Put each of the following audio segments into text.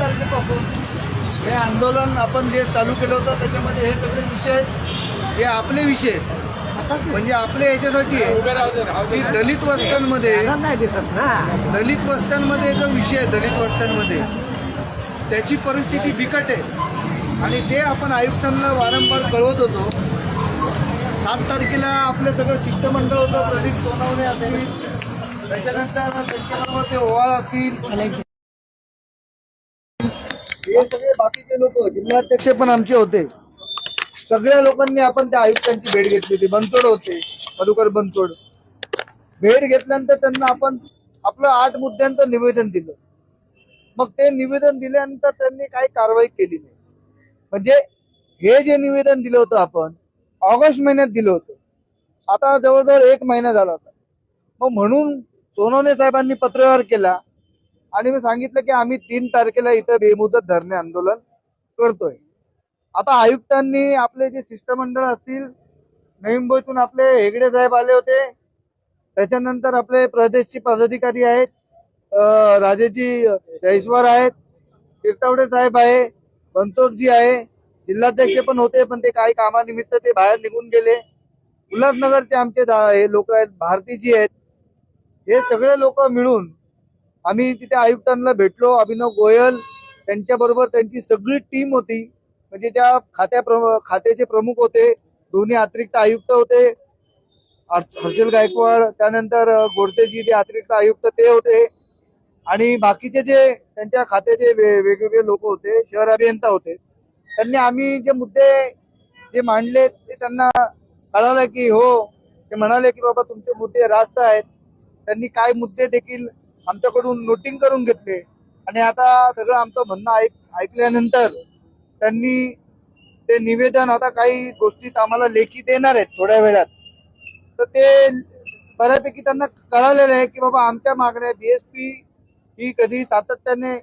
तारखेपासून हे आंदोलन आपण जे चालू केलं होतं त्याच्यामध्ये हे सगळे विषय. हे आपले विषय. म्हणजे आपल्या याच्यासाठी आहे. की दलित वस्त्यांमध्ये नाही दिसत ना. दलित वस्त्यांमध्ये जो विषय आहे दलित वस्त्यांमध्ये त्याची परिस्थिती बिकट आहे. आणि ते आपण आयुक्तांना वारंवार कळवत होतो. सात तारखेला आपलं सगळं शिष्टमंडळ होतं प्रदीप सोनवणे असतील त्याच्यानंतर त्यांच्याबरोबर ते ओवाळ असतील. हे सगळे बाकीचे लोक जिल्हाध्यक्ष पण आमचे होते. सगळ्या लोकांनी आपण त्या आयुक्तांची भेट घेतली होती. बनतोड होते मधुकर बनतोड भेट घेतल्यानंतर त्यांना आपण आपलं आठ मुद्द्यांचं निवेदन दिलं. मग ते निवेदन दिल्यानंतर त्यांनी काही कारवाई केली नाही. म्हणजे हे जे निवेदन दिलं होतं आपण ऑगस्ट महिन्यात दिलं होतं. आता जवळजवळ एक महिना झाला होता. मग म्हणून सोनवणे साहेबांनी पत्रव्यवहार केला. आणि मी सांगितलं की आम्ही तीन तारखेला इथं बेमुदत धरणे आंदोलन करतोय. आता आयुक्तांनी आपले जे शिष्टमंडळ असतील नवी मुंबईतून आपले हेगडे साहेब आले होते. त्याच्यानंतर आपले प्रदेशचे पदाधिकारी आहेत राजेजी जयस्वार आहेत तीर्थवडे साहेब आहे बनतोडजी आहे जिल्हाध्यक्ष पण होते पण ते काही कामानिमित्त ते बाहेर निघून गेले. उल्हासनगरचे आमचे हे लोक आहेत भारतीजी आहेत. हे सगळे लोक मिळून आम्ही तिथे आयुक्तांना भेटलो अभिनव गोयल त्यांच्याबरोबर त्यांची सगळी टीम होती. म्हणजे त्या खात्या खात्याचे प्रमुख होते दोन्ही अतिरिक्त आयुक्त होते हर्षल गायकवाड त्यानंतर गोडतेजी जे अतिरिक्त आयुक्त ते होते. आणि बाकीचे जे त्यांच्या खात्याचे वे- वेगवेगळे लोक होते शहर अभियंता होते. त्यांनी आम्ही जे मुद्दे जे मांडले ते त्यांना कळालं की हो ते म्हणाले की बाबा तुमचे मुद्दे रास्त आहेत. त्यांनी काय मुद्दे देखील आमच्याकडून नोटिंग करून घेतले. आणि आता सगळं आमचं म्हणणं ऐक ऐकल्यानंतर त्यांनी ते निवेदन आता काही गोष्टीत आम्हाला लेखी देणार आहेत थोड्या वेळात. तर ते बऱ्यापैकी त्यांना कळालेलं आहे की बाबा आमच्या मागण्या बीएसपी ही कधी सातत्याने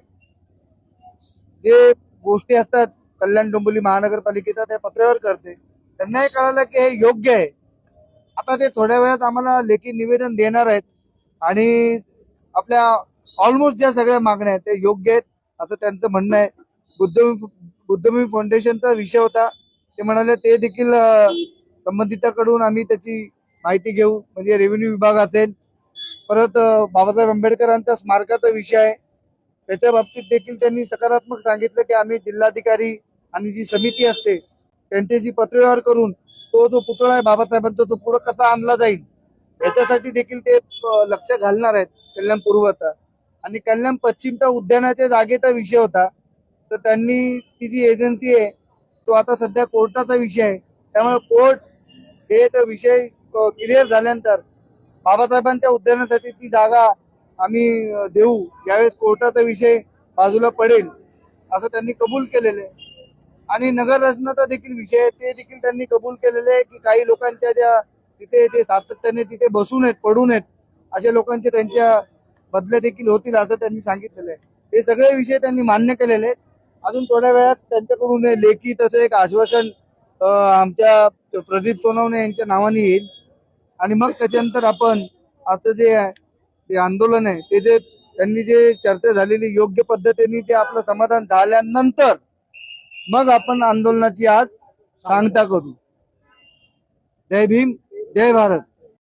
जे गोष्टी असतात कल्याण डोंबिवली महानगरपालिकेचा त्या पत्र्यावर करते. त्यांनाही कळालं की हे योग्य आहे. आता ते थोड्या वेळात आम्हाला लेखी निवेदन देणार आहेत. आणि आपल्या ऑलमोस्ट ज्या सगळ्या मागण्या आहेत ते योग्य आहेत. असं त्यांचं म्हणणं आहे बुद्धभूमी बुद्धभूमी फाउंडेशनचा विषय होता. ते म्हणाले ते देखील अं, संबंधिताकडून आम्ही त्याची माहिती घेऊ. म्हणजे रेव्हेन्यू विभाग असेल परत बाबासाहेब आंबेडकरांचा स्मारकाचा विषय आहे. त्याच्या बाबतीत देखील त्यांनी सकारात्मक सांगितलं की आम्ही जिल्हाधिकारी आणि जी समिती असते त्यांच्याशी पत्रव्यवहार करून तो जो पुतळा आहे बाबासाहेबांचा तो पुढे कसा आणला जाईल? याच्यासाठी देखील ते लक्ष घालणार आहेत. कल्याण पूर्वचा आणि कल्याण पश्चिमच्या उद्यानाच्या जागेचा विषय होता. तर त्यांनी ती जी एजन्सी आहे तो आता सध्या कोर्टाचा विषय आहे. त्यामुळे कोर्ट हे तर विषय क्लिअर झाल्यानंतर बाबासाहेबांच्या उद्यानासाठी ती जागा आम्ही देऊ. यावेळेस कोर्टाचा विषय बाजूला पडेल असं त्यांनी कबूल केलेलं आहे. आणि नगर रचनाचा देखील विषय आहे. ते देखील त्यांनी कबूल केलेले आहे की काही लोकांच्या ज्या तिथे ते सातत्याने तिथे बसून आहेत पडून आहेत अशा लोकांचे त्यांच्या बदल्या देखील होतील असं त्यांनी सांगितलेलं आहे. हे सगळे विषय त्यांनी मान्य केलेले आहेत. अजून थोड्या वेळात त्यांच्याकडून लेखी तसं एक आश्वासन आमच्या प्रदीप सोनवणे यांच्या नावाने येईल. आणि मग त्याच्यानंतर आपण आता जे आहे ते आंदोलन आहे ते जे त्यांनी जे चर्चा झालेली योग्य पद्धतीने ते आपलं समाधान झाल्यानंतर मग आपण आंदोलनाची आज सांगता करू. जय भीम जय भारत.